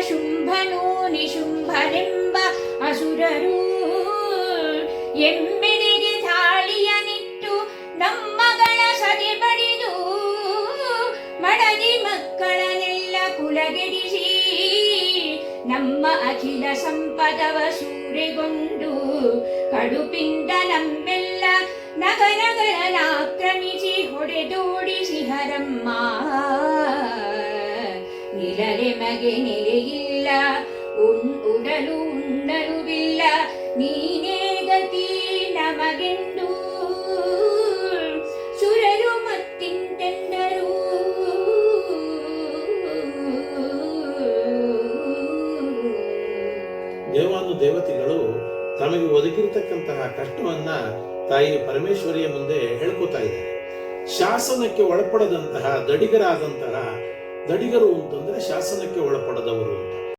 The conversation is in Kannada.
ಶುಂಭನು ನಿಶುಂಭನೆಂಬ ಅಸುರರು. ತಾಳಿಯ ನಿಟ್ಟು ನಮ್ಮಗಳ ಸದೆ ಬಡಿದು ಮಡದಿ ಮಕ್ಕಳನೆಲ್ಲ ಕುಲಗೆಡಿಸಿ ನಮ್ಮ ಅಖಿಲ ಸಂಪದವ ಸೂರೆಗೊಂಡು ಕಡುಪಿಂದ ನಮ್ಮೆಲ್ಲ ನಗರಗಳನ್ನಾಕ್ರಮಿಸಿ ಹೊಡೆದೋಡಿಸಿ ಹರಮ್ಮ ನಿಲರೆ ಮಗೆ ನೆಲೆಯಿಲ್ಲ ಉಣ್ ಉಡಲು ನೀನೇ ಗತಿ ನಮಗೆಂದು ಸುರರು ಮತ್ತಿಂತೆಂದರು ದೇವಾನು ದೇವತೆಗಳು ತಮಗೆ ಒದಗಿರತಕ್ಕಂತಹ ಕಷ್ಟವನ್ನ ತಾಯಿ ಪರಮೇಶ್ವರಿಯ ಮುಂದೆ ಹೇಳ್ಕೋತಾ ಇದ್ದಾರೆ. ಶಾಸನಕ್ಕೆ ಒಳಪಡದಂತಹ ದಡಿಗರಾದಂತಹ ದಡಿಗರು ಅಂತಂದ್ರೆ ಶಾಸನಕ್ಕೆ